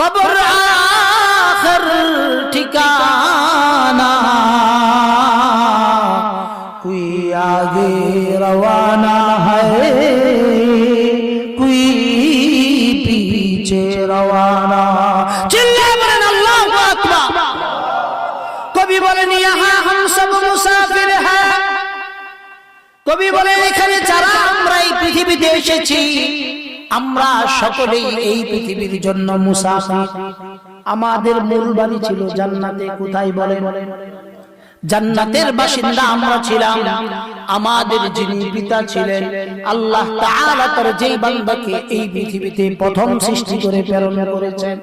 কবর আখর ঠিকানা। কুই আগে রওয়ানা হয়, কুই পিছে রওয়ানা। চিল্লায় বলেন, আল্লাহু আকবার। কবি বলেন ইহা হাম সব মুসাফির হ্যায় কবি বলেন, এখানে যারা আমরা এই পৃথিবীতে এসেছি আমরা সকলেই এই পৃথিবীর জন্য মুসাফির। আমাদের মূল বাড়ি ছিল জান্নাতে, কোথায় বলেন? জান্নাতের বাসিন্দা আমরা ছিলাম, আমাদের যিনি পিতা ছিলেন, আল্লাহ তাআলা তার যেই বান্দাকে এই পৃথিবীতে প্রথম সৃষ্টি করে প্রেরণ করেছেন।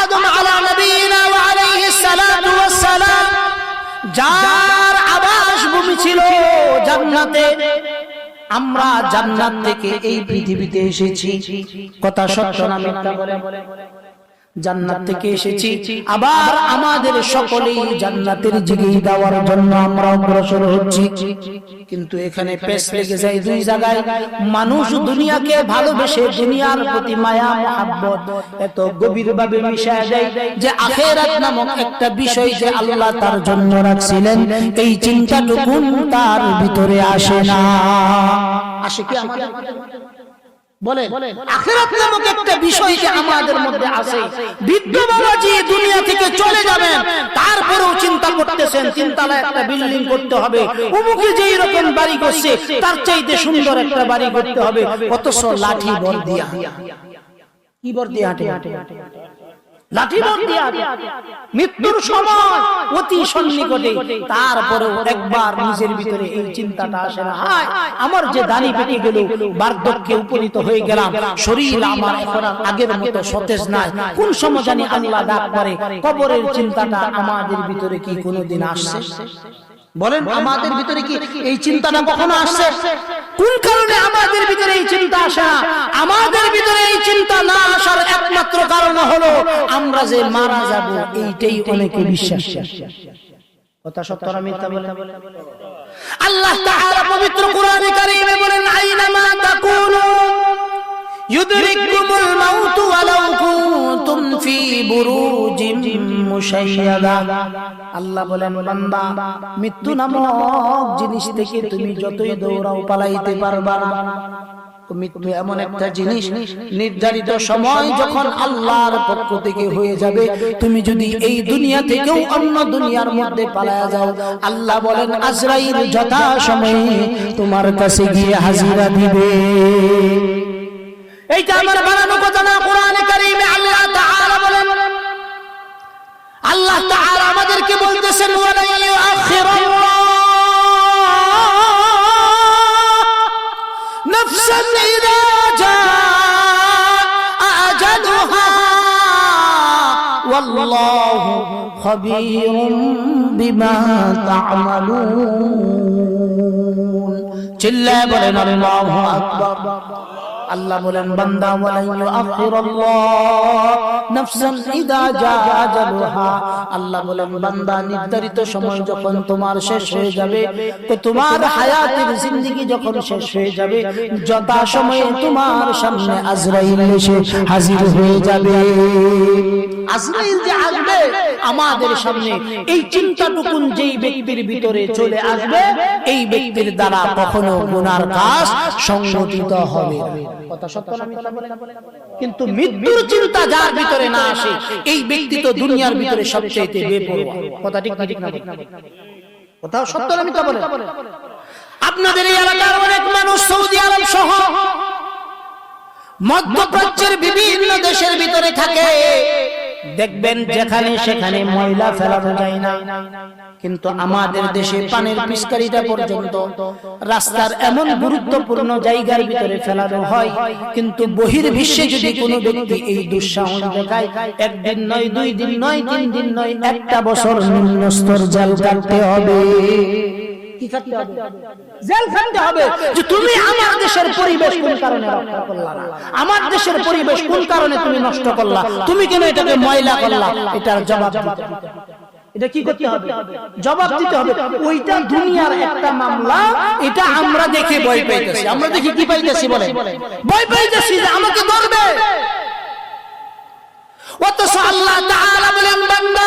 আদম আলা নবীনা ওয়া আলাইহিস সালাতু ওয়াস সালাম, যার আবাস ভূমি ছিল জান্নাতে। আমরা জান্নাত থেকে এই পৃথিবীতে এসেছি। কথা সত্য না মিথ্যা বলে জান্নাত থেকে এসেছি। আবার আমাদের সকলেই জান্নাতের দিকেই দেওয়ার জন্য আমরা অগ্রসর হচ্ছি। কিন্তু এখানে পেশ লেগে যায় দুই জায়গায় মানুষ দুনিয়াকে ভালোবেসে দুনিয়ার প্রতি মায়া মহাব্বত এত গভীর ভাবে মিশায় দেয় যে আখেরাত নামক একটা বিষয় যে আল্লাহ তার জন্য রাখছিলেন। এই চিন্তাটুকু তার ভিতরে আসে না। আসে কি আমাদের? বলে আখেরাত নামক একটা বিষয় যে আমাদের মধ্যে আছে। বৃদ্ধ বাবাজি দুনিয়া থেকে চলে যাবেন। তারপরেও চিন্তা করতেছেন তিনতলা একটা বিল্ডিং করতে হবে। উমুকে যেই রকম বাড়ি করছে তার চাইতে সুন্দর একটা বাড়ি করতে হবে। অথচ লাঠি বল দিয়া। কি বল দিয়া হাঁটে? লাঠি দিয়া মৃত্যুর সময় অতি সন্নিকটে তারপরেও একবার নিজের ভিতরে এই চিন্তাটা আসে না। হায় আমার যে দানি পেটে গেল বার্ধক্যে উপনীত হয়ে গেলাম। শরীর আমার এখন আগের মতো সতেজ নাই। কোন সময় জানি আল্লাহ ডাক করে। কবরের চিন্তাটা আমাদের ভিতরে কি কোনোদিন আসছে বলেন আমাদের ভিতরে কি এই চিন্তাটা কখনো আসছে? কোন কারণে আমাদের ভিতরে এই চিন্তা আসে না? আমাদের ভিতরে এই চিন্তা না আসার একমাত্র কারণ হলো আমরা যে মারা যাব এইটাই অনেকে বিশ্বাস। কথা সত্য না মিথ্যা বলে? আল্লাহ তাআলা পবিত্র কোরআনে কারীমে বলেন আইনামা তাকুনু আল্লাহ বলেন, বান্দা, মৃত্যু নামক জিনিস থেকে তুমি যতই দৌড়াও, পালাইতে পারবা না। মৃত্যু এমন একটা জিনিস, নির্ধারিত সময় যখন আল্লাহর পক্ষ থেকে হয়ে যাবে, তুমি যদি এই দুনিয়া থেকেও অন্য দুনিয়ার মধ্যে পালায়া যাও, আল্লাহ বলেন, আজরাইল যথা সময়ে তোমার কাছে গিয়ে হাজিরা দিবে। এইটা আমার বানানো কথা না, কোরআনে কারিমে আল্লাহ তাআলা বলেন। আল্লাহ তাআলা আমাদেরকে বলতেছেন ওয়ালা ইউআখিরুল্লাহ নাফসান ইযা জাআ আজালুহা ওয়াল্লাহু খাবীরুম বিমা তা'মালুন। চিল্লায় বলেন, আল্লাহু আকবার। আল্লাহ বলেন, বান্দা আল্লাহ বলেন, বান্দা, নির্ধারিত সময় যখন তোমার শেষ হয়ে যাবে, তো তোমার হায়াতের জিন্দেগি যখন শেষ হয়ে যাবে যথা সময়ে তোমার সামনে আজরাইল এসে হাজির হয়ে যাবে। আজরাইল যে আসবে আমাদের সামনে এই চিন্তাটুকুন যেই ব্যক্তির ভিতরে চলে আসবে এই ব্যক্তির দ্বারা কখনো গুনার কাজ সংগঠিত হবে। কথা সত্য না কিন্তু মৃত্যুর চিন্তা যার ভিতরে না আসে এই ব্যক্তি তো দুনিয়ার ভিতরে সবচেয়ে বেপরোয়া। কথা ঠিক না ঠিক না কথা সত্য না মিথ্যা বলে। আপনাদের এই এলাকার অনেক মানুষ সৌদি আরব সহ মধ্যপ্রাচ্যের বিভিন্ন দেশের ভিতরে থাকে। দেখবেন যেখানে সেখানে ময়লা ফেলানো যায় না। কিন্তু আমাদের দেশে পানির পিস্কারিটা পর্যন্ত রাস্তার এমন গুরুত্বপূর্ণ জায়গার ভিতরে ফেলানো হয়। কিন্তু বহির বিশ্বে যদি কোনো ব্যক্তি এই দুঃসাহস দেখায় একদিন নয় দুই দিন নয় তিন দিন নয় একটা বছর নিম্ন স্তর জেল কাটতে হবে। কি কাটতে হবে? জেল খাটতে হবে। যে তুমি আমার দেশের পরিবেশ কোন কারণে রক্ষা করলা আমার দেশের পরিবেশ কোন কারণে তুমি নষ্ট করলা? তুমি কেন এটাকে ময়লা করলা? এটার জবাব দিতে হবে। এটা কি করতে হবে? জবাব দিতে হবে। ওইটা দুনিয়ার একটা মামলা। এটা আমরা দেখে ভয় পাইতেছি। আমরা দেখি কি পাইতেছি বলে ভয় পাইতেছি যে আমাকে ধরবে। অথচ আল্লাহ তাআলা বলেন বান্দা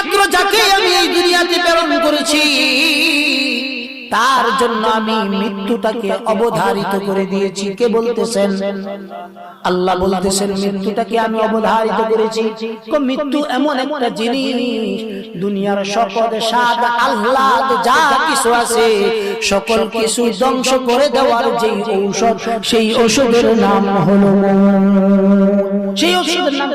জীব মাত্র যাকে আমি এই দুনিয়াতে প্রেরণ করেছি, তার জন্য আমি মৃত্যুটাকে অবধারিত করে দিয়েছি। কে বলতেছেন? আল্লাহ বলতেছেন, মৃত্যুটাকে আমি অবধারিত করেছি। মৃত্যু এমন একটা জিনিস, দুনিয়ার সকল স্বাদ আহ্লাদ যা কিছু আছে, সকল কিছু ধ্বংস করে দেওয়ার যে ঔষধ, সেই ঔষধের নাম হলো সেই ঔষধের নাম?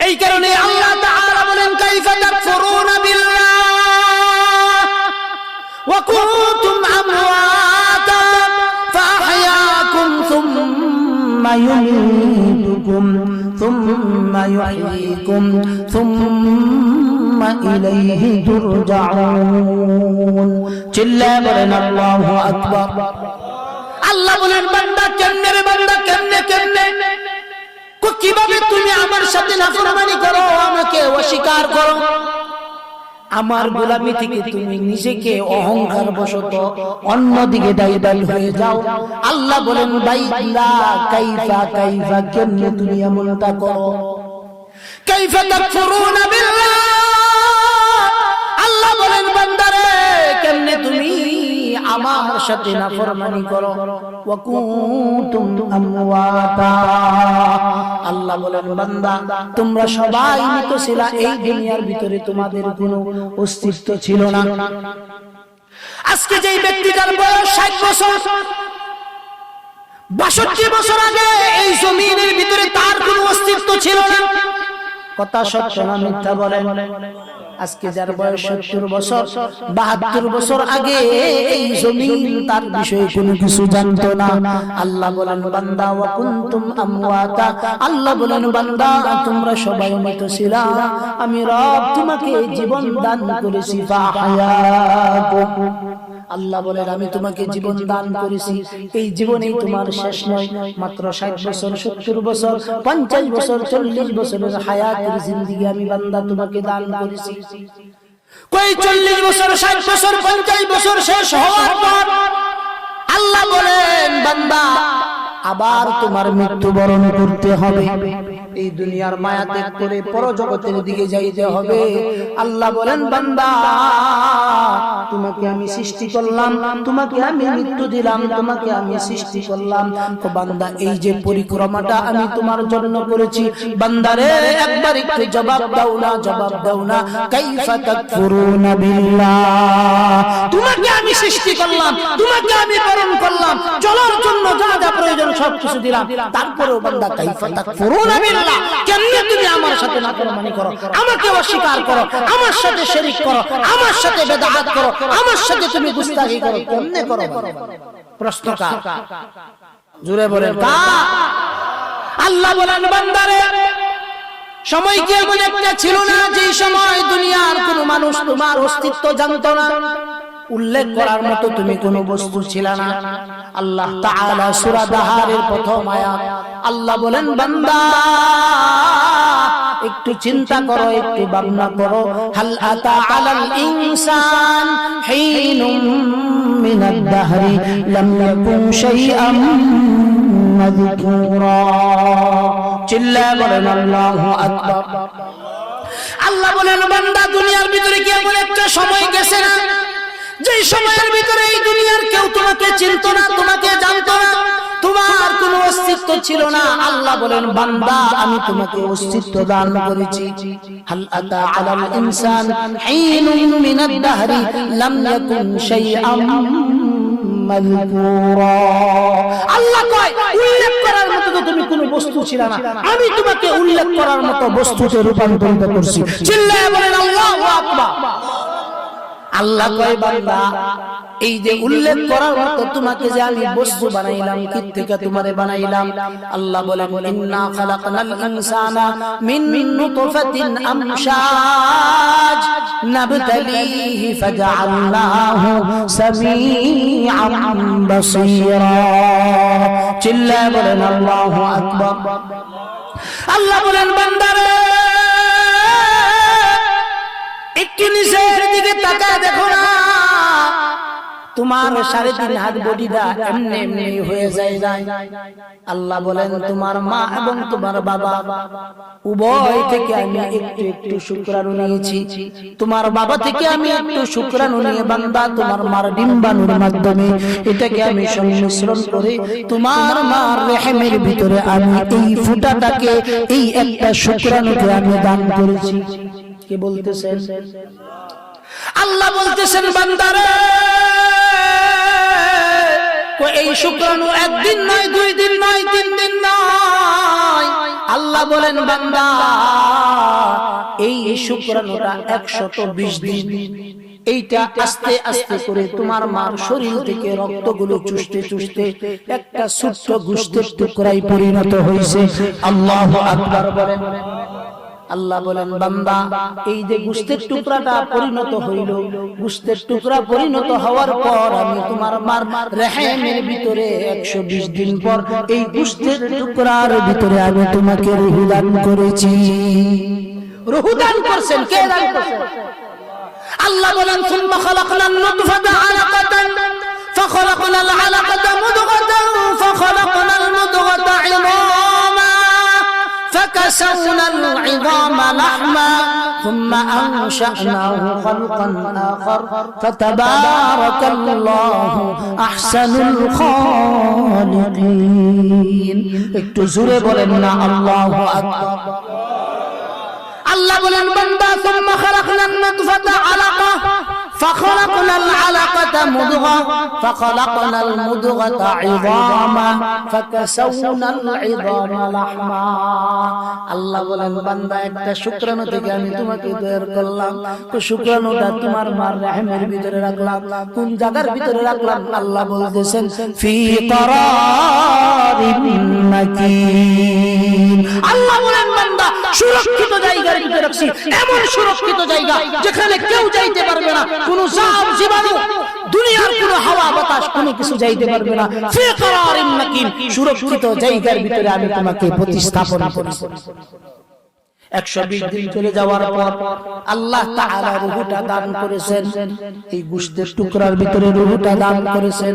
এই কারণে আল্লাহ তাআলা বলেন, কাইফা তাকফুরুনা বিল্লাহ? ওয়া কুনতুম আমওয়াতা ফাআহয়াকুম থুম্মা ইউমীতুকুম থুম্মা ইউহয়ীকুম থুম্মা ইলাইহি তুরজাউন। চিল্লায় বলেন, আল্লাহু আকবার। আল্লাহ বলেন, বান্দা কেমনে রে, বান্দা কেমনে কেমনে? কো কীভাবে তুমি আমার সাথে নাফরমানি করো? আমাকে অস্বীকার করো। আমার গোলামি থেকে তুমি নিজেকে অহংকার বশত অন্যদিকে দায়ী হয়ে যাও। আল্লাহ বলেন বাইলা কাইফা কাইফা কেমনে তুমি এমনটা করো? কাইফা তাকফুরুনা বিল্লাহ। আমার সাথে নাফরমানি করো। ওয়া কুনতুম আমওয়াতা। আল্লাহ বলেন বান্দা তোমরা সবাই মৃত ছিলা এই দুনিয়ার ভিতরে তোমাদের কোনো অস্তিত্ব ছিল না। আজকে যেই ব্যক্তিটার বয়স ষাট বছর বাষট্টি বছর আগে এই জমিনের ভিতরে তার কোনো অস্তিত্ব ছিল না। কথা সত্য না মিথ্যা বলেন। আজকে যার বয়স সত্তর বছর বাহাত্তর বছর আগে এই জমিন তার বিষয়ে কোনো কিছু জানতো না। আল্লাহ বলেন বান্দা ওয়া কুনতুম আমওয়াতা। আল্লাহ বলেন বান্দা তোমরা সবাই মৃত ছিলা আমি রব তোমাকে জীবন দান করেছি ফাহায়াকুম আল্লাহ বলেন আমি তোমাকে জীবন দান করেছি। এই জীবনেই তোমার শেষ নয়। মাত্র ষাট বছর সত্তর বছর পঞ্চাশ বছর চল্লিশ বছরের হায়াতের জিন্দিগি আমি বান্দা তোমাকে দান করেছি। কই চল্লিশ বছর ষাট বছর পঞ্চাশ বছর শেষ হওয়ার পর আল্লাহ বলেন বান্দা আবার তোমার মৃত্যুবরণ করতে হবে। এই দুনিয়ার মায়া ত্যাগ করে পরজগতের দিকে যাইতে হবে। আল্লাহ বলেন বান্দা তোমাকে আমি সৃষ্টি করলাম তোমাকে আমি মৃত্যু দিলাম তোমাকে আমি সৃষ্টি করলাম। তো বান্দা এই যে পরিক্রমাটা আমি তোমার জন্য করেছি বান্দারে একবার একটু জবাব দাও না জবাব দাও না। কাইফা তাকফুরুনা বিল্লাহ। তোমাকে আমি সৃষ্টি করলাম তোমাকে আমি পালন করলাম চলার জন্য যা যা প্রয়োজন সব কিছু দিলাম। তারপরেও বান্দা কাইফা তাকফুরুনা বিল্লাহ। কেমনে তুমি আমার সাথে নাফরমানি করো? আমাকে অস্বীকার করো। আমার সাথে শিরক করো। আমার সাথে বেদাত করো। আমার সাথে তুমি গুস্তাখি করো। কেমনে করো প্রশ্ন কার? জুড়ে বলেন আল্লাহ বলেন, বান্দারে, সময় কি এমন একটা ছিল না যে সময় দুনিয়ার কোন মানুষ তোমার অস্তিত্ব জানতো না? উল্লেখ করার মতো তুমি কোনো বস্তু ছিল না। আল্লাহ তাআলা সূরা দাহারের প্রথম আয়াত। আল্লাহ বলেন বান্দা একটু চিন্তা করো একটু ভাবনা করো। হাল আতা আলাল ইনসান হিনুম মিনাদ দাহরি লাম শাইআম মাযকুরা। চিল্লা বলেন আল্লাহু আকবার। আল্লাহ বলেন বান্দা দুনিয়ার ভিতরে কি এমন একটা সময় সময়ের ভিতরে এই দুনিয়ার কেউ তোমাকে চিনত না, তোমাকে জানতো না। তোমার কোনো অস্তিত্ব ছিল না। আল্লাহ বলেন, বান্দা, আমি তোমাকে অস্তিত্ব দান করেছি। হাল আতা আলাল ইনসান হিনুম মিনাদ দাহরি লাম ইয়াকুন শাইআম আল্লাহ উল্লেখ করার মতো তো তুমি কোনো বস্তু ছিল না। আমি তোমাকে উল্লেখ করার মতো বস্তুতে রূপান্তরিত করছি। চিল্লায় বলেন, আল্লাহু আকবার। আল্লাহ কয় বান্দা এই যে উল্লেখ করার মতো তোমাকে যে আমি বস্তু বানাইলাম কি থেকে তোমারে বানাইলাম? আল্লাহ বলেন ইন্না খালাকনাল ইনসানা মিন নুতফাতিন আমশাজ। নাবতালিহি ফাজআলনাহু সামিআন বাসীরা। চিল্লায় বলেন আল্লাহু আকবার। আল্লাহ বলেন বান্দারে তোমার সাড়ে তিন হাত বডিটা এমনি এমনি হয়ে যায়। যায়। আল্লাহ বলেন তোমার মা এবং তোমার বাবা উভয় থেকে আমি একটু একটু শুক্রাণু নিয়েছি। তোমার বাবা থেকে আমি একটু শুক্রাণু নিয়ে বান্দা তোমার মার ডিম্বাণুর মাধ্যমে এটাকে আমি সংমিশ্রণ করে তোমার মার রেহেমের ভিতরে আমি এই ফুটাটাকে এই একটা শুক্রাণুকে আমি দান করেছি। কে বলতেছেন? আল্লাহ বলতেছেন বান্দারে এই শুক্রাণু একদিন নয়, দুই দিন নয়, তিন দিন নয়। আল্লাহ বলেন, বান্দা, এই শুক্রাণুটা একশত বিশ দিন। এইটা আস্তে আস্তে করে তোমার মার শরীর থেকে রক্তগুলো চুষতে চুষতে একটা ছোট্ট গুষ্টের টুকরাই পরিণত হয়েছে। আল্লাহ আকবার বলেন। আল্লাহ বলেন বান্দা এই যে গুস্তের টুকরাটা পরিণত হইল গুস্তের টুকরা পরিণত হওয়ার পর আমি তোমার মার রেহেমের ভিতরে একশো দিন পর এই গুস্তের টুকরার ভিতরে আমি তোমাকে রুহুদান করেছি রুহুদান করছেন কে দান করছেন আল্লাহ বলেন ثم خلقنا النطفة علقة فخلقنا العلقة مضغة فخلقنا المضغة عظاما فكسونا العظام لحما ثم أنشأناه خلقا آخر فتبارك الله أحسن الخالقين اكتزور بولنا الله أكبر الله بولن بندا ثم خلقنا النطفة علقة فخلقنا العلقة مضغة فخلقنا المضغة عظاما فكسونا العظام لحما আল্লাহ বলেন বান্দা একটা শুক্রাণু থেকে আমি তোমাকে তৈরি করলাম তো শুক্রাণুটা তোমার মার রহমের ভিতরে রাখলাম কোন জায়গার ভিতরে রাখলাম আল্লাহ বলতেছেন ফি করারিন মাকিন আল্লাহ বলেন বান্দা সুরক্ষিত রাখছি। এমন সুরক্ষিত জায়গা যেখানে কেউ যাইতে পারবে না। কোন সাপ জীবাণু, দুনিয়ার কোন হাওয়া, বাতাস, কোনো কিছু যাইতে পারবে না। সুরক্ষিত জায়গার ভিতরে আমি তোমাকে প্রতিস্থাপন করেছি একশো বিশ দিন চলে যাওয়ার পর আল্লাহ তাআলা রুহুটা দান করেছেন। এই গুস্তের টুকরার ভিতরে রুহুটা দান করেছেন।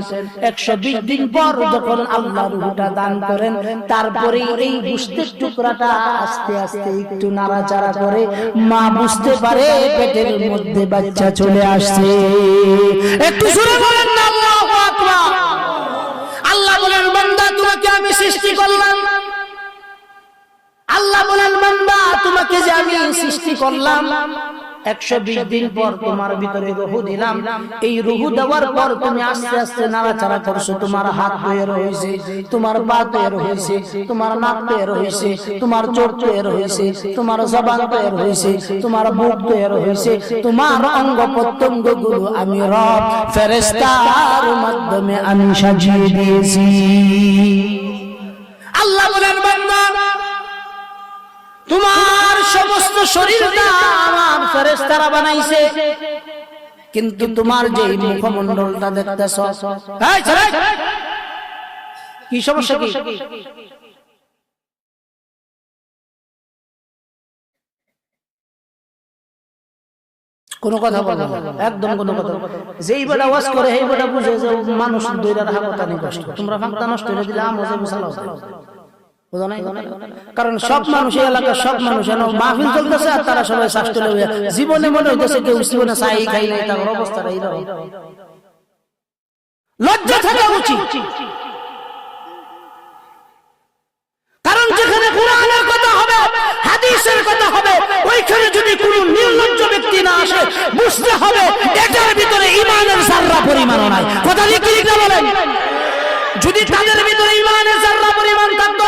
একশো বিশ দিন পর যখন আল্লাহ রুহুটা দান করেন তারপরে এই গুস্তের টুকরাটা আস্তে আস্তে একটু নাড়াচাড়া করে মা বুঝতে পারে পেটের মধ্যে বাচ্চা চলে আসছে। একটু জোরে বলেন না আল্লাহু আকবার। আল্লাহ বলেন বান্দা তোমাকে আমি সৃষ্টি করলাম। আল্লাহ বলেন তোমাকে যে আমি সৃষ্টি করলাম, একশো বিশ দিন পর তোমার ভিতরে রুহু দিলাম। এই রুহু দেওয়ার পর তুমি আস্তে আস্তে নাড়াচাড়া করছ, তোমার হাত তৈর হয়েছে, তোমার পা তৈর হয়েছে, তোমার নাক তৈর হয়েছে, তোমার চোখ তৈর হয়েছে, তোমার জবান তৈর হয়েছে, তোমার বুক তৈর হয়েছে, তোমার অঙ্গ প্রত্যঙ্গগুলো আমি রব ফেরেস্তার মাধ্যমে আমি সাজিয়ে দিয়েছি। আল্লাহ বলেন, বান্দা তোমার সমস্ত শরীরটা আমার ফেরেশতারা বানাইছে। কিন্তু তোমার যে মুখমণ্ডলটা দেখতেছ কি সমস্যা কি? কোন কথা বলে একদম কোন কথা যেই বেটা ওয়াজ করে, সেই বেটা বুঝে যে মানুষ দইরা রাখা কথা নেই কষ্ট তোমরা ফাঁকটা নষ্ট করে দিলে আমও যে মুসালা বুঝো নাই? কারণ সব মানুষ এলাকার সব মানুষ মাহফিল চলতেছে আর তারা সবাই তুলে জীবনে মনে হইতেছে কেউ জীবনে চাই খাই নাই তার এইরকম। লজ্জা থাকা উচিত। কারণ যেখানে কোরআনের কথা হবে হাদিসের কথা হবে ওইখানে যদি কোনো নির্লজ্জ ব্যক্তি না আসে বুঝতে হবে এটার ভিতরে ইমানের জাররা পরিমাণও নাই। কথা লিখে লিখে বলেন? যদি তাদের ভিতরে ইমানের জাররা পরিমাণ থাকতো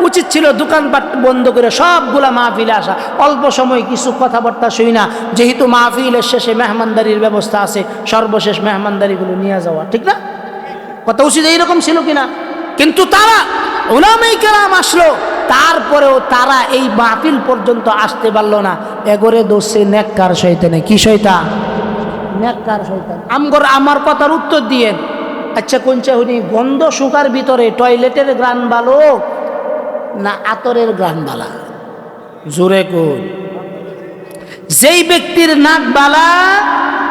উচিত ছিল দোকানপাট বন্ধ করে সবগুলা মাহফিলে আসা। অল্প সময় কিছু কথাবার্তা শুই না। যেহেতু মাহফিলের শেষে মেহমানদারির ব্যবস্থা আছে, সর্বশেষ মেহমানদারিগুলো নিয়ে যাওয়া, ঠিক না? কথা উচিত এইরকম ছিল কিনা? কিন্তু তারা ওলামাই কেরাম আসলো। তারপরেও তারা এই মাহফিল পর্যন্ত আসতে পারল না। এগরে দোষে নেককার শৈতানে কি শৈতান নেককার শৈতান আমগর আমার কথার উত্তর দিয়েন। আচ্ছা কোনচা হুনি গন্ধ শুকার ভিতরে টয়লেটের গ্রান ভালো না আতরের গ্রান বালা জোরে কোন যেই ব্যক্তির নাক বালা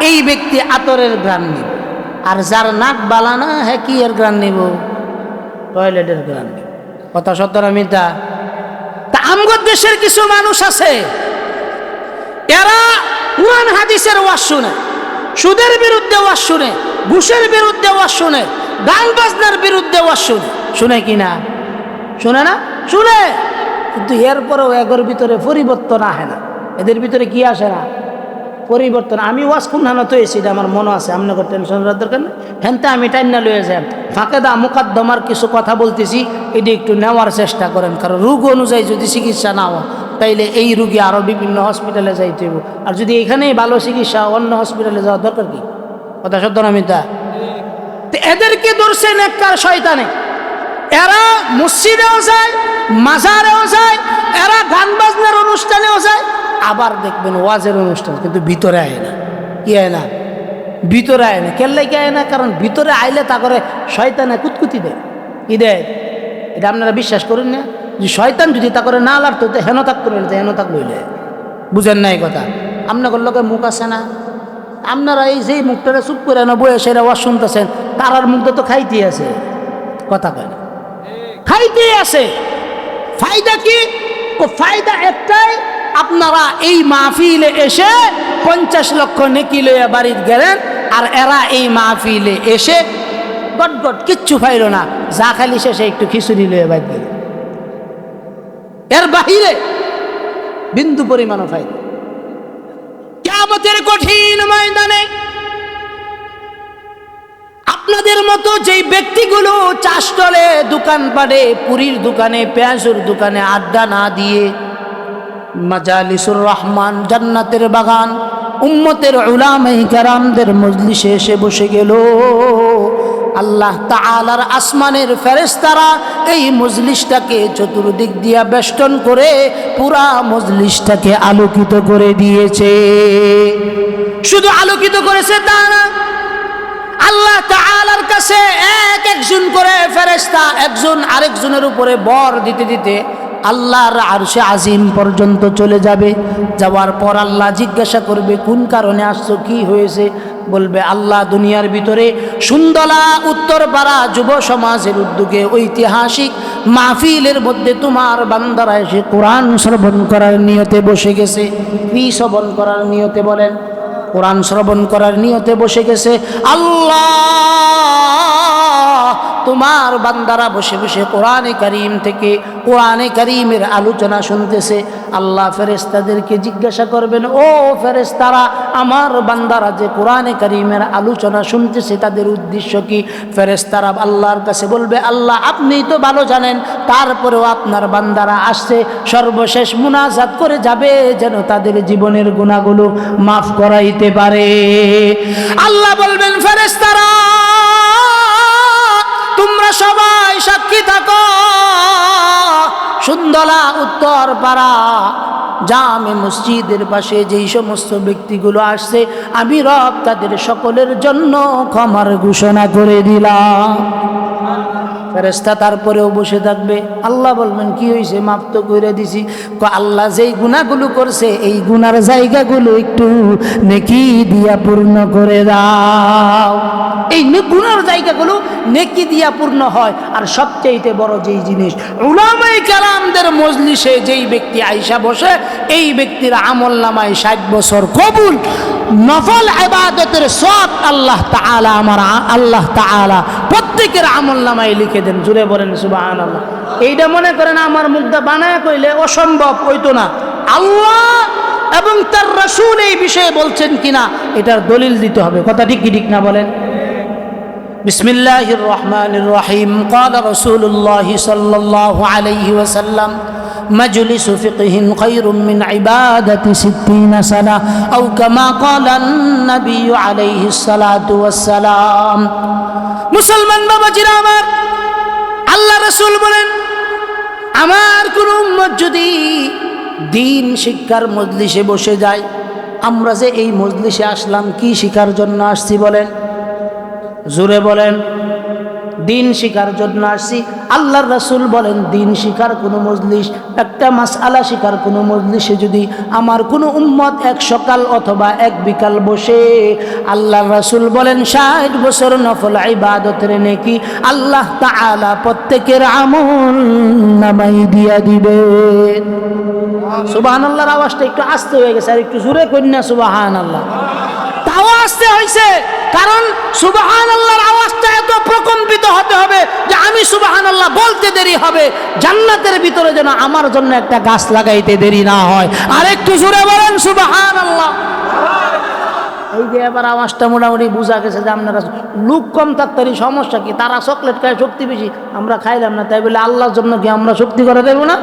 এই ব্যক্তি আতরের গ্রান নিব। আর যার নাক বালা না হ্যাঁ কি এর গ্রান নিব? টয়লেটের গ্রান নিব। কথা না মিথ্যা? তা আমগর দেশের কিছু মানুষ আছে, এরা কোরআন হাদিসের ওয়াজ শুনে, সুদের বিরুদ্ধে ওয়াজ শুনে, ঘুষের বিরুদ্ধে ওয়াজ শুনে, গান বাজনার বিরুদ্ধে ওয়াজ শুনে। শুনে কি না? শুনে না? শুনে, কিন্তু এরপরেও এগোর ভিতরে পরিবর্তন আসে না। এদের ভিতরে কি আসে না? পরিবর্তন। আমি ওয়াজ কুনহানত হয়েছি, এটা আমার মনে আছে আপনাকে টেনশন দরকার নেই। হ্যান্তে আমি টাইনা লয়ে যাই। ফাঁকেদা মুকাদ্দমার কিছু কথা বলতেছি, এটি একটু নেওয়ার চেষ্টা করেন, কারণ রোগ অনুযায়ী যদি চিকিৎসা না হয়, তাইলে এই রুগী আরও বিভিন্ন হসপিটালে যাইতে হইব। আর যদি এখানেই ভালো চিকিৎসা, অন্য হসপিটালে যাওয়ার দরকার কি? কথা সত্য না মিতা তো এদেরকে ধরছে নেককার শয়তানে। এরা মসজিদেও যায় মাজারেও যায়, এরা গান বাজনার অনুষ্ঠানেও যায়, আবার দেখবেন ওয়াজের অনুষ্ঠান, কিন্তু ভিতরে আয় না। কি আয় না? ভিতরে আয় না। কেল্লাই কি আয় না? কারণ ভিতরে আইলে তা করে শয়তানে কুতকুতি দেয়। কি দেয়? এটা আপনারা বিশ্বাস করেন না? যে শয়তান যদি তা করে না লাগতো তো হেন তাক করবেন হেন তাক বইলে বুঝেন না এই কথা? আপনাদের লোকে মুখ আছে না? আপনারা এই যেই মুখটা চুপ করে না বয়ে সেরা ওয়াজ শুনতেছেন, তারার মুখটা তো খাইতেই আছে। কথা কয় না? খাইতেই আছে। ফায়দা কি? ফায়দা একটাই, আপনারা এই মাহফিলে এসে পঞ্চাশ লক্ষ নেকি লইয়া বাড়ির গেলেন, আর এরা এই মাহফিলে এসে গট গট কিচ্ছু পাইল না, যা খালি শেষে একটু খিচুড়ি লইয়া বাড়ি গেল এর বাহিরে বিন্দু পরিমাণও কেমতের কঠিন ময়দানে আপনাদের মতো যেই ব্যক্তিগুলো চাষ করে দোকান পাড়ে, পুরীর দোকানে, পেঁয়াজুর দোকানে আড্ডা না দিয়ে, মাজালিসুর রহমান জান্নাতের বাগান, উম্মতের উলামাই কারামদের মজলিসে এসে বসে গেল। আল্লাহ তাআলার আসমানের ফেরেশতারা এই মজলিসটাকে চতুর্দিক দিয়া বেষ্টন করে, পুরা মজলিসটাকে আলোকিত করে দিয়েছে। শুধু আলোকিত করেছে তা না আল্লাহ তাআলার কাছে এক একজন করে ফেরেশতা, একজন আরেকজনের উপরে বর দিতে দিতে আল্লাহর আরশে আজিম পর্যন্ত চলে যাবে। যাওয়ার পর আল্লাহ জিজ্ঞাসা করবে, কোন কারণে আসছো, কি হয়েছে? বলবে, আল্লাহ দুনিয়ার ভিতরে সুন্দলা উত্তর উত্তরপাড়া যুব সমাজের উদ্যোগে ঐতিহাসিক মাহফিলের মধ্যে তোমার বান্দারা এসে কোরআন শ্রবণ করার নিয়তে বসে গেছে। কি শ্রবণ করার নিয়তে বলেন? কোরআন শ্রবণ করার নিয়তে বসে গেছে। আল্লাহ! তোমার বান্দারা বসে বসে কোরআনে করিম থেকে কোরআনে করিমের আলোচনা শুনতেছে, আল্লাহ ফেরেস্তাদেরকে জিজ্ঞাসা করবেন, ও ফেরেস্তারা আমার বান্দারা যে কোরআনে করিমের আলোচনা শুনতেছে, তাদের উদ্দেশ্য কি? ফেরেস্তারা আল্লাহর কাছে বলবে, আল্লাহ, আপনি তো ভালো জানেন, তারপরেও আপনার বান্দারা আসছে, সর্বশেষ মুনাজাত করে যাবে, যেন তাদের জীবনের গুণাগুলো মাফ করাইতে পারে। আল্লাহ বলবেন ফেরেস্তারা সবাই সাক্ষী থাকো। সুন্দলা উত্তর পাড়া, জামে মসজিদের পাশে যেই সমস্ত ব্যক্তিগুলো আসছে, আমি রব তাদের সকলের জন্য ক্ষমার ঘোষণা করে দিলাম। ফেরেস্তা তারপরেও বসে থাকবে। আল্লাহ বলবেন, কি হয়েছে মাপ তো করে দিছি। আল্লাহ যেই গুণাগুলো করছে, এই গুনার জায়গাগুলো একটু নেকি দিয়া পূর্ণ করে দাও। এই গুনার জায়গাগুলো নেকি দিয়া পূর্ণ হয়। আর সবচেয়েতে বড় যেই জিনিস উলামাই কালামদের মজলিসে যেই ব্যক্তি আইসা বসে, এই ব্যক্তির আমল নামায় ষাট বছর কবুল। নফল ইবাদতের সব আল্লাহ তাআলা, আমার আল্লাহ তাআলা প্রত্যেকের আমল নামায় লিখে দেন জুড়ে বলেন সুবহানাল্লাহ এইটা মনে করেন আমার মুগ্ধা বানায় কইলে অসম্ভব হইতো না আল্লাহ এবং তার রসুল এই বিষয়ে বলছেন কিনা এটার দলিল দিতে হবে কথা ঠিক কি ঠিক না বলেন بسم الله الرحمن الرحيم قال رسول الله صلى الله عليه وسلم مجلس فقه خير من عبادة ستين سنة أو كما قال النبي عليه الصلاة والسلام মুসলমান বাবাজিরা আমার, আল্লাহ রসুল বলেন, আমার কোন উম্মত যদি দিন শিক্ষার মজলিসে বসে যায়, আমরা যে এই মজলিসে আসলাম কি শিকার জন্য আসছি বলেন? জোরে বলেন। দিন শিকার জন্য আসছি। আল্লাহর রাসূল বলেন, দিন শিকার কোনো মজলিস, একটা মাসআলা শিখার কোনো মজলিসে যদি আমার কোনো উম্মত এক সকাল অথবা এক বিকাল বসে, আল্লাহর রাসূল বলেন, ষাট বছর নফল ইবাদতের নেকি আল্লাহ তাআলা প্রত্যেকের আমল নামাই দিয়া দিবে। সুবাহান আল্লাহর আওয়াজটা একটু আস্তে হয়ে গেছে, আর একটু জোরে কন্যা সুবাহান আল্লাহ আসতে হয়েছে। কারণ সুবাহান আল্লাহর আওয়াজটা এত প্রকম্পিত হতে হবে যে আমি সুবাহান আল্লাহ বলতে দেরি হবে। জান্নাতের ভিতরে যেন আমার জন্য একটা গাছ লাগাইতে দেরি না হয়। আর একটু জোরে বলেন সুবাহান আল্লাহ এই যে এবার আওয়াজটা মোটামুটি বোঝা গেছে যে আপনারা লুক কম থাকতারই সমস্যা কি? তারা চকলেট খায়, শক্তি বেশি। আমরা খাইলাম না, তাই বলে আল্লাহর জন্য কি আমরা শক্তি করে দেবো না?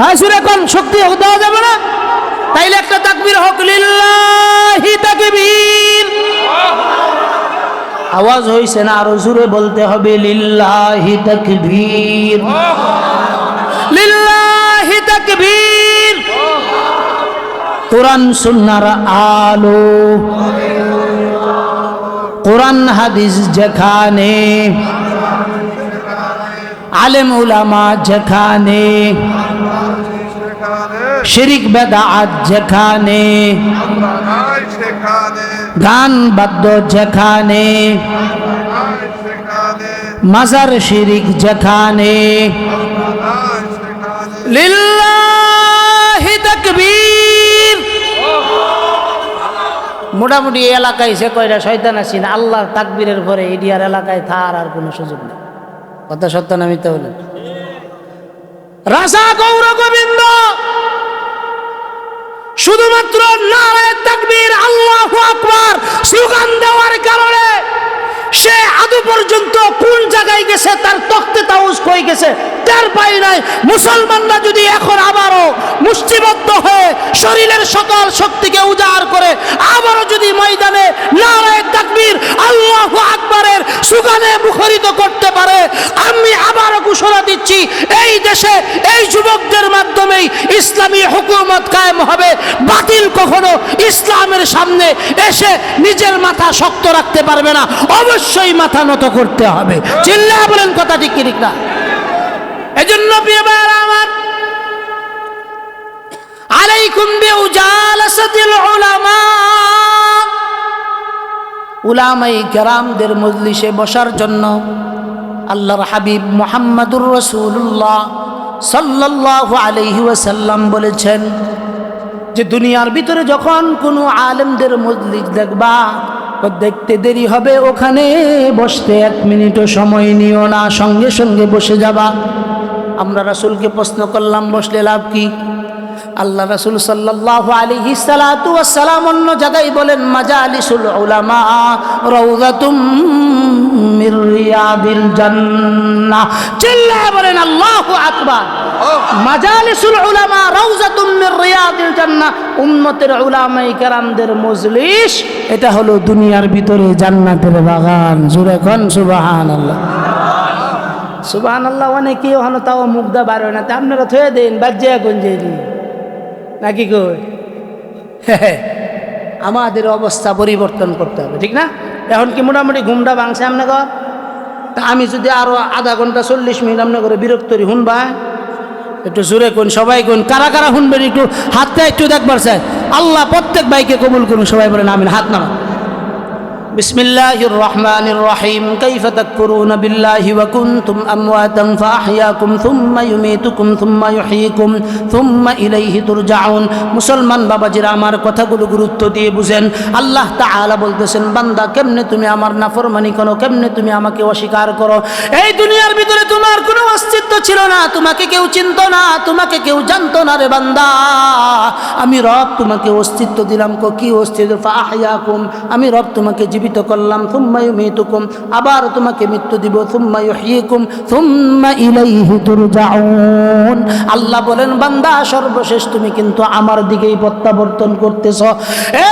হ্যাঁ সুরে কোন শক্তি দেওয়া যাবে না? তাইলে একটা তাকবীর হোক, লিল্লাহি তাকবীর। আওয়াজ হইছে না, আরও জোরে বলতে হবে, লিল্লাহি তাকবীর। লিল্লাহি তাকবীর। কোরআন সুন্নার আলো। কোরআন, হাদিস যেখানে, আলেম উলামা যেখানে। শিরিক বেদাত যেখানে নাই সেখানে গান বাদ্য যেখানে, মাজার শিরিক যেখানে। মোটামুটি এলাকায় সে কয়টা শয়তান আছি না, আল্লাহর তাকবীরের পরে এডিয়ার এলাকায় থার আর কোনো সুযোগ নেই। কথা সত্য না মিথ্যা বলেন রাজা গৌর গোবিন্দ শুধুমাত্র আল্লাহ স্লোগান দেওয়ার কারণে সে আদৌ পর্যন্ত কোন জায়গায় গেছে, তার তক্তে তাউস হয়ে গেছে। টের পাই নাই। মুসলমানরা যদি এখন আবারও মুষ্টিবদ্ধ হয়ে শরীরের সকল শক্তিকে উজাড় করে, আবারও যদি ময়দানে নারায় আল্লাহ আকবরের সুগানে মুখরিত করতে পারে, আমি আবারও ঘোষণা দিচ্ছি, এই দেশে এই যুবকদের মাধ্যমেই ইসলামী হুকুমত কায়েম হবে। বাতিল কখনো ইসলামের সামনে এসে নিজের মাথা শক্ত রাখতে পারবে না। অবশ্যই মাথা নত করতে হবে। চিল্লা বলেন কথা ঠিক ঠিক না? এজন্য প্রিয় আমার, আলাইকুম উলামাই কেরামদের মজলিসে বসার জন্য আল্লাহর হাবিব মোহাম্মদুর রসুল্লাহ সাল্লাল্লাহু আলাইহি ওয়াসাল্লাম বলেছেন যে দুনিয়ার ভিতরে যখন কোনো আলেমদের মজলিস দেখবা দেখতে দেরি হবে, ওখানে বসতে এক মিনিটও সময় নিও না, সঙ্গে সঙ্গে বসে যাবা। আমরা রাসুলকে প্রশ্ন করলাম, বসলে লাভ কি? আল্লাহ রাসূল সাল্লাল্লাহু আলাইহি সালাতু ওয়াসসালাম অন্য জায়গায় বলেন উলামা মির রিয়াদিল জান্নাহ। চিল্লায় বলেন উলামা মির রিয়াদিল জান্নাহ। উম্মতের মজলিস, এটা হলো দুনিয়ার ভিতরে জান্নাতের বাগান। জুরে কোন, সুবহানাল্লাহ। সুবহানাল্লাহ অনেকে ওখানে তাও মুগ্ধা হয় না। তা আপনারা থয়ে দেন, বাজ্যা গঞ্জে নাকি কই? আমাদের অবস্থা পরিবর্তন করতে হবে, ঠিক না? এখন কি মোটামুটি ঘুমটা ভাঙছে আপনার ঘর তা আমি যদি আরও আধা ঘণ্টা, চল্লিশ মিনিট আপনার করে বিরক্তরি শুনবা একটু জোরে কোন, সবাই কোন? কারা কারা শুনবেন একটু? হাতটা একটু দেখবার চাই আল্লাহ প্রত্যেক ভাইকে কবুল করুন, সবাই বলেন আমিন, হাত নামা بسم الله الرحمن الرحيم كيف تكفرون بالله وكنتم أمواتا فأحياكم ثم يميتكم ثم يحييكم ثم إليه ترجعون মুসলমান বাবাজিরা আমার কথাগুলো গুরুত্ব দিয়ে বুঝেন আল্লাহ তাআলা বলতেছেন বান্দা কেমনে তুমি আমার নাফরমানি করো কেমনে তুমি আমাকে অস্বীকার করো এই দুনিয়ার ভিতরে তোমার কোনো অস্তিত্ব ছিল না তোমাকে কেউ চিনত না তোমাকে কেউ জানতো না রে বান্দা আমি রব তোমাকে অস্তিত্ব দিলাম কো কি অস্তিত্ব ফাহিয়াকুম আমি রব তোমাকে জীবিত করলাম সুম্মায়ু মিতুকুম আবার তোমাকে মৃত্যু দিব সুম্মায়ু ইউহয়িকুম থুম্মা ইলাইহি তুরজাউন। আল্লাহ বলেন, বান্দা, সর্বশেষ তুমি কিন্তু আমার দিকেই প্রত্যাবর্তন করতেছ। এ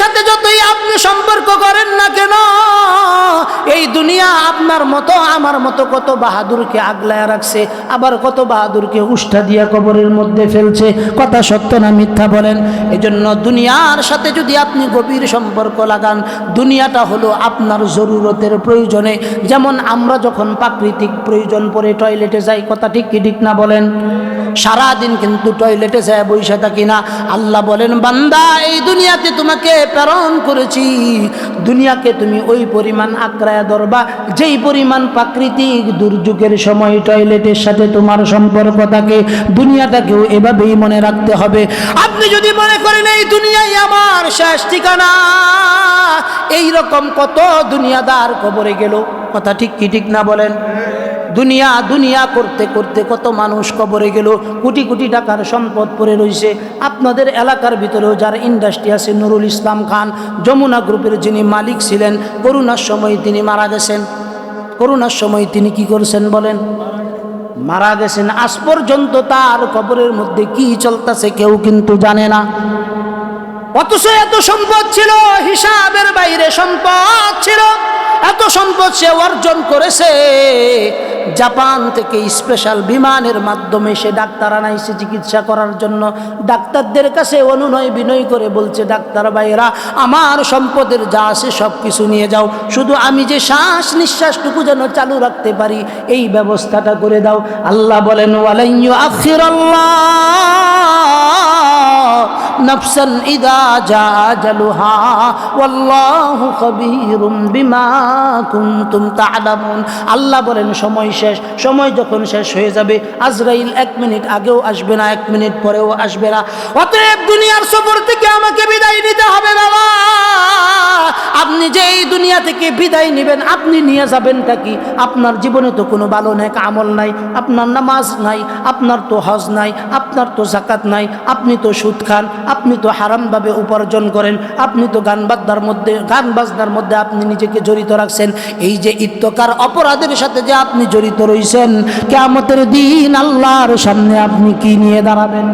সাথে যতই আপনি সম্পর্ক করেন না কেন, এই দুনিয়া আপনার মতো, আমার মতো কত বাহাদুরকে আগলায় রাখছে, আবার কত বাহাদুরকে উষ্ঠা দিয়া কবরের মধ্যে ফেলছে। কথা সত্য না মিথ্যা বলেন? এজন্য দুনিয়ার সাথে যদি আপনি গভীর সম্পর্ক লাগান, দুনিয়াটা হলো আপনার জরুরতের প্রয়োজনে। যেমন আমরা যখন প্রাকৃতিক প্রয়োজন পরে টয়লেটে যাই, কথা ঠিক কি ঠিক না বলেন? সারাদিন কিন্তু টয়লেটে যায় বৈশা থাকি না। আল্লাহ বলেন, বান্দা, এই দুনিয়াতে তোমাকে প্রেরণ করেছি। দুনিয়াকে তুমি ওই পরিমাণ আক্রায়া ধরবা, যেই পরিমাণ প্রাকৃতিক দুর্যোগের সময় টয়লেটের সাথে তোমার সম্পর্ক থাকে। দুনিয়াটাকেও এভাবেই মনে রাখতে হবে। আপনি যদি মনে করেন, এই দুনিয়াই আমার শেষ ঠিকানা। এই রকম কত দুনিয়াদার কবরে গেল। কথা ঠিক কি ঠিক না বলেন? দুনিয়া দুনিয়া করতে করতে কত মানুষ কবরে গেল, কোটি কোটি টাকার সম্পদ পড়ে রয়েছে আপনাদের এলাকার ভিতরেও যার ইন্ডাস্ট্রি আছে, নুরুল ইসলাম খান, যমুনা গ্রুপের যিনি মালিক ছিলেন, করোনার সময় তিনি মারা গেছেন। করোনার সময় তিনি কি করছেন বলেন? মারা গেছেন। আজ পর্যন্ত তার কবরের মধ্যে কি চলতেছে কেউ কিন্তু জানে না। অথচ এত সম্পদ ছিল, হিসাবের বাইরে সম্পদ ছিল। এত সম্পদ সে অর্জন করেছে। জাপান থেকে স্পেশাল বিমানের মাধ্যমে সে ডাক্তার আনাইছে চিকিৎসা করার জন্য। ডাক্তারদের কাছে অনুনয় বিনয় করে বলছে, ডাক্তার ভাইয়েরা, আমার সম্পদের যা আছে সব কিছু নিয়ে যাও। শুধু আমি যে শ্বাস নিঃশ্বাসটুকু যেন চালু রাখতে পারি, এই ব্যবস্থাটা করে দাও। আল্লাহ বলেন, ওয়ালাইয়ু আফির আল্লাহ নাফসান ইদা জাজালুহা ওয়াল্লাহু খাবীরুম বিমা কুনতুম তা'লামুন। আল্লাহ বলেন, সময় শেষ। সময় যখন শেষ হয়ে যাবে, আজরাইল এক মিনিট আগেও আসবে না, এক মিনিট পরেও আসবে না। অতএব দুনিয়ার সফর থেকে আমাকে বিদায় নিতে হবে বাবা। আপনি যে এই দুনিয়া থেকে বিদায় নেবেন, আপনি নিয়ে যাবেনটা কি? আপনার জীবনে তো কোনো ভালো নেক আমল নাই, আপনার নামাজ নাই, আপনার তো হজ নাই, আপনার তো জাকাত নাই, আপনি তো সুদ খান আপনি তো হারামভাবে উপার্জন করেন, আপনি তো গান বাজনার মধ্যে, গান বাজনার মধ্যে আপনি নিজেকে জড়িত রাখছেন। এই যে ইত্যকার অপরাধের সাথে যে আপনি জড়িত রয়েছেন কেমতের দিন আল্লাহর সামনে আপনি কি নিয়ে দাঁড়াবেন?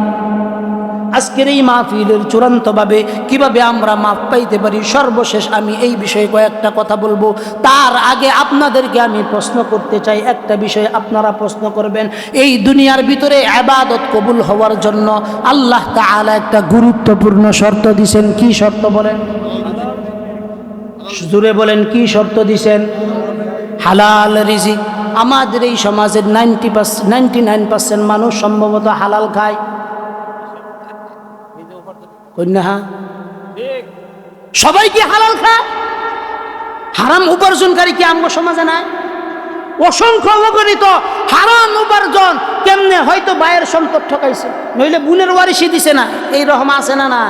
আজকের এই মাহফিলের চূড়ান্তভাবে কীভাবে আমরা মাফ পাইতে পারি, সর্বশেষ আমি এই বিষয়ে কয়েকটা কথা বলব। তার আগে আপনাদেরকে আমি প্রশ্ন করতে চাই, একটা বিষয় আপনারা প্রশ্ন করবেন। এই দুনিয়ার ভিতরে আবাদত কবুল হওয়ার জন্য আল্লাহ তাআলা একটা গুরুত্বপূর্ণ শর্ত দিছেন। কি শর্ত বলেন? জুড়ে বলেন, কি শর্ত দিছেন? হালাল রিজিক। আমাদের এই সমাজের ninety percent ninety nine percent মানুষ সম্ভবত হালাল খায়। কন্যা হ্যাঁ সবাই কি হালাল খায় হারাম উপার্জনকারী কি আমগো সমাজে নাই? অসংখ্য অগণিত হারাম উপার্জন কেমনে হয়তো বায়ের সম্পদ ঠকাইছে? নইলে বুনের ওয়ারিসই দিছে না। এই রকম আছে না না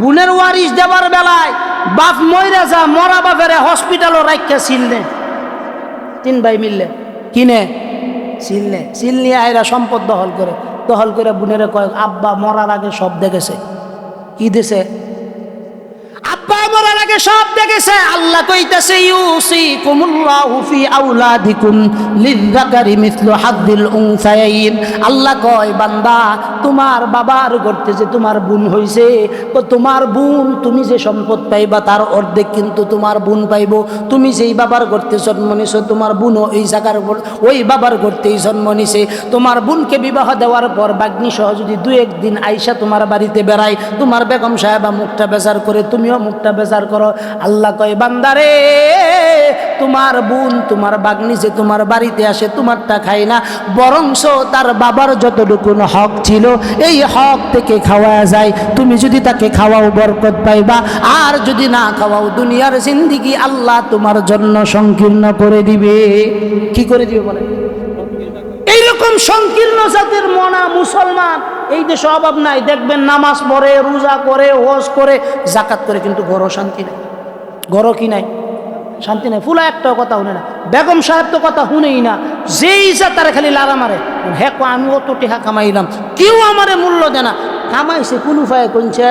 বুনের ওয়ারিস দেওয়ার বেলায় বাপ মইরা যা মরা বাপেরে হসপিটালও রাখা ছিলনে। তিন ভাই মিললে। কিনে? সিলনে সিল নিয়ে আয়রা সম্পদ দহল করে। দহল করে বুনেরে কয় আব্বা মরার আগে সব দেখেছে। কি দিছে? আব্বা মরার আগে সব দেখেছে। আল্লাহ কইতাছে ফি লিযাকারি আল্লাহ কয়, বান্দা, তোমার বাবার যে তোমার বোন হইছে, তো তোমার বোন তুমি যে সম্পদ পাইবা তার অর্ধেক কিন্তু তোমার বোন পাইব। তুমি যেই বাবার করতে জন্ম নিছো, তোমার বোনও এই জায়গার ওই বাবার করতেই জন্ম নিছে। তোমার বোনকে বিবাহ দেওয়ার পর বাগ্নি সহ যদি দু একদিন আইসা তোমার বাড়িতে বেড়ায়, তোমার বেগম সাহেবা মুখটা বেজার করে তুমিও মুখটা বেজার করো। আল্লাহ কয়, বান্দারে, তোমার বোন তোমার বাগনি যে তোমার বাড়িতে আসে, তোমারটা খায় না। বরংস তার বাবার যতটুকু হক ছিল, এই হক থেকে খাওয়া যায়। তুমি যদি তাকে খাওয়াও বরকত পাইবা, আর যদি না খাওয়াও, দুনিয়ার জিন্দিগি আল্লাহ তোমার জন্য সংকীর্ণ করে দিবে। কি করে দিবে বলে এইরকম সংকীর্ণ জাতের মনা মুসলমান এই দেশে অভাব নাই। দেখবেন নামাজ পড়ে, রোজা করে, হজ করে জাকাত করে, কিন্তু ঘরও শান্তি নাই। ঘরও কি নাই? শান্তি নাই। ফুলা একটাও কথা শুনে না। বেগম সাহেব তো কথা শুনেই না। যেই যা তারা খালি লারা মারে। হ্যাঁ আমি অত টেহা কামাইলাম। কেউ আমারে মূল্য দেয় না। কামাইছে কোনো ফায় কোনছে